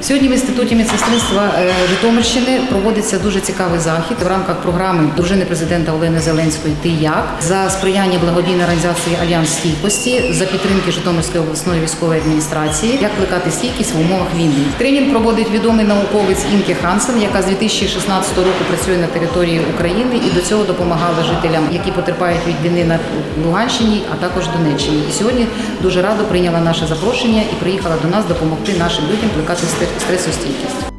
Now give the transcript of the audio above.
Сьогодні в інституті медсестринства е, Житомирщини проводиться дуже цікавий захід в рамках програми дружини президента Олени Зеленської Ти як за сприяння благодійної організації Альянс стійкості за підтримки Житомирської обласної військової адміністрації, як плекати стійкість в умовах війни. Тренінг проводить відомий науковець Інке Хансен, яка з 2016 року працює на території України і до цього допомагала жителям, які потерпають від війни на Луганщині, а також Донеччині. І сьогодні дуже радо прийняла наше запрошення і приїхала до нас допомогти нашим людям плекати стр- стресостійкість.